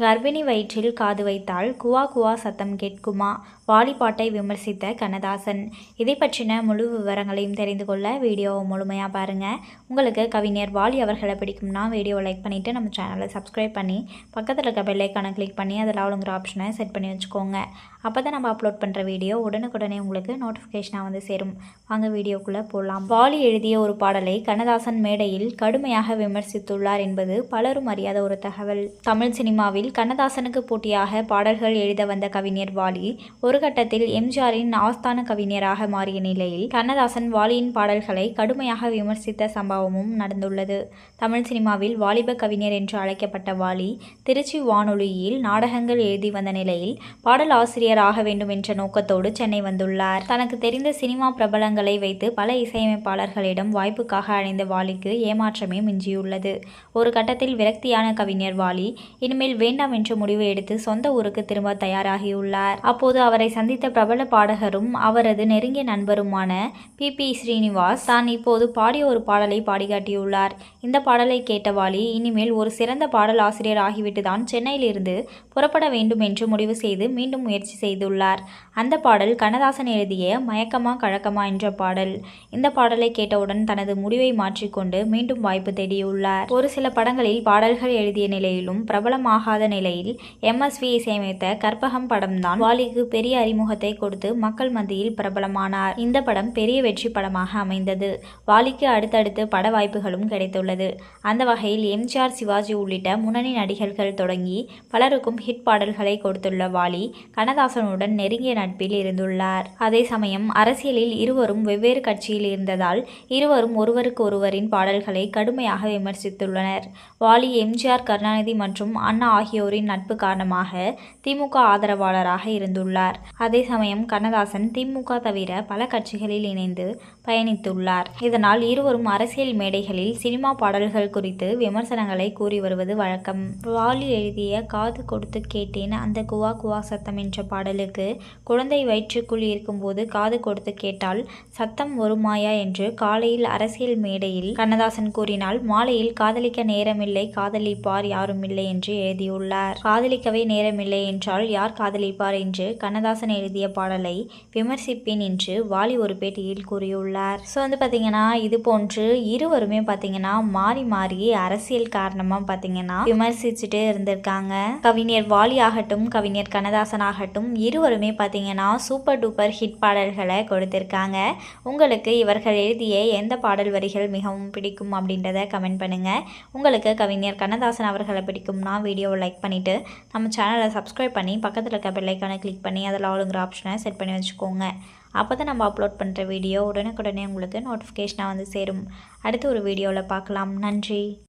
கர்ப்பிணி வயிற்றில் காது வைத்தால் குவா குவா சத்தம் கேட்குமா? வாலிபாட்டை விமர்சித்த கண்ணதாசன். இதை பற்றின முழு விவரங்களையும் தெரிந்து கொள்ள வீடியோவை முழுமையாக பாருங்கள் உங்களுக்கு கவிஞர் வாலி அவர்களை பிடிக்கும்னா வீடியோவை லைக் பண்ணிவிட்டு நம்ம சேனலை சப்ஸ்கிரைப் பண்ணி பக்கத்தில் இருக்க பெல்லைக்கான கிளிக் பண்ணி அதில் ஆளுங்கிற ஆப்ஷனை செட் பண்ணி வச்சுக்கோங்க. அப்போ தான் நம்ம அப்லோட் பண்ணுற வீடியோ உடனுக்குடனே உங்களுக்கு நோட்டிஃபிகேஷனாக வந்து சேரும். வாங்க வீடியோக்குள்ளே போகலாம் வாலி எழுதிய ஒரு பாடலை கண்ணதாசன் மேடையில் கடுமையாக விமர்சித்துள்ளார் என்பது பலரும் அறியாத ஒரு தகவல். தமிழ் சினிமாவில் கண்ணதாசனுக்கு போட்டியாக பாடல்கள் எழுத வந்த கவிஞர் வாலி ஒரு கட்டத்தில் எம்ஜிஆரின் ஆஸ்தான கவிஞராக மாறிய நிலையில் கண்ணதாசன் வாலியின் பாடல்களை கடுமையாக விமர்சித்த சம்பவமும் நடந்துள்ளது. தமிழ் சினிமாவில் வாலிப கவிஞர் என்று அழைக்கப்பட்ட வாலி திருச்சி வானொலியில் நாடகங்கள் எழுதி வந்த நிலையில் பாடல் ஆசிரியர் ஆக வேண்டும் என்ற நோக்கத்தோடு சென்னை வந்துள்ளார். தனக்கு தெரிந்த சினிமா பிரபலங்களை வைத்து பல இசையமைப்பாளர்களிடம் வாய்ப்புக்காக அடைந்த வாலிக்கு ஏமாற்றமே மிஞ்சியுள்ளது. ஒரு கட்டத்தில் விரக்தியான கவிஞர் வாலி இனிமேல் வேண்டாம் என்று முடிவு எடுத்து சொந்த ஊருக்கு திரும்ப தயாராகியுள்ளார். அப்போது அவரை சந்தித்த பிரபல பாடகரும் அவரது நெருங்கிய நண்பருமான பி. பி. ஸ்ரீனிவாஸ் தான் இப்போது பாடிய ஒரு பாடலை பாடிகாட்டியுள்ளார் இந்த பாடலை கேட்ட வாலி இனிமேல் ஒரு சிறந்த பாடல் ஆசிரியர் ஆகிவிட்டு தான் சென்னையிலிருந்து புறப்பட வேண்டும் என்று முடிவு செய்து மீண்டும் முயற்சி செய்துள்ளார். அந்த பாடல் கண்ணதாசன் எழுதிய மயக்கமா கழக்கமா என்ற பாடல். இந்த பாடலை கேட்டவுடன் தனது முடிவை மாற்றிக்கொண்டு மீண்டும் வாய்ப்பு தேடியுள்ளார். ஒரு சில படங்களில் பாடல்கள் எழுதிய நிலையிலும் பிரபலமாகாத நிலையில் எம்எஸ்வி இசையமைத்த கற்பகம் படம்தான் வாலிக்கு பெரிய அறிமுகத்தை கொடுத்து மக்கள் மத்தியில் பிரபலமானார். இந்த படம் பெரிய வெற்றி படமாக அமைந்தது. வாலிக்கு அடுத்தடுத்து பட வாய்ப்புகளும் கிடைத்துள்ளது. அந்த வகையில் எம்ஜிஆர் சிவாஜி உள்ளிட்ட முன்னணி நடிகர்கள் தொடங்கி பலருக்கும் ஹிட் பாடல்களை கொடுத்துள்ள வாலி கண்ணதாசனுடன் நெருங்கிய நட்பில் இருந்துள்ளார். அதே சமயம் அரசியலில் இருவரும் வெவ்வேறு கட்சியில் இருந்ததால் இருவரும் ஒருவருக்கு ஒருவரின் பாடல்களை கடுமையாக விமர்சித்துள்ளனர். வாலி எம்ஜிஆர் கருணாநிதி மற்றும் அண்ணா ஆகியோரின் நட்பு காரணமாக திமுக ஆதரவாளராக இருந்துள்ளார். அதே சமயம் கண்ணதாசன் திமுக தவிர பல கட்சிகளில் இணைந்து பயணித்துள்ளார். இதனால் இருவரும் அரசியல் மேடைகளில் சினிமா பாடல்கள் குறித்து விமர்சனங்களை கூறி வருவது வழக்கம். வாலி எழுதிய காது கொடுத்து கேட்டேன் அந்த குவா குவா சத்தம் என்ற பாடலுக்கு குழந்தை வயிற்றுக்குள் இருக்கும்போது காது கொடுத்து கேட்டால் சத்தம் வருமாயா? என்று காலையில் அரசியல் மேடையில் கண்ணதாசன் கூறினால் மாலையில் காதலிக்க நேரமில்லை காதலிப்பார் யாருமில்லை என்று எழுதியுள்ளார். காதலிக்கவே நேரமில்லை என்றால் யார் காதலிப்பார்? என்று கண்ணதாசன் எழுதிய பாடலை விமர்சிப்பேன் என்று வாலி ஒரு பேட்டியில் கூறியுள்ளார். ஸோ வந்து பார்த்தீங்கன்னா இது போன்று இருவருமே பார்த்தீங்கன்னா மாறி மாறி அரசியல் காரணமாக பார்த்தீங்கன்னா விமர்சிச்சுட்டு இருந்திருக்காங்க. கவிஞர் வாலி ஆகட்டும் கவிஞர் கண்ணதாசன் ஆகட்டும் இருவருமே பார்த்தீங்கன்னா சூப்பர் டூப்பர் ஹிட் பாடல்களை கொடுத்திருக்காங்க. உங்களுக்கு இவர்கள் எழுதிய எந்த பாடல் வரிகள் மிகவும் பிடிக்கும் அப்படின்றத கமெண்ட் பண்ணுங்கள் உங்களுக்கு கவிஞர் கண்ணதாசன் அவர்களை பிடிக்கும்னா வீடியோவை லைக் பண்ணிவிட்டு நம்ம சேனலை சப்ஸ்கிரைப் பண்ணி பக்கத்தில் இருக்க பெல்லைக்கான கிளிக் பண்ணி அதில் ஆளுங்கிற ஆப்ஷனை செட் பண்ணி வச்சுக்கோங்க. அப்போ தான் நம்ம அப்லோட் பண்ணுற வீடியோ உடனுக்குடனே உங்களுக்கு நோட்டிஃபிகேஷனாக வந்து சேரும். அடுத்து ஒரு வீடியோவில் பார்க்கலாம். நன்றி.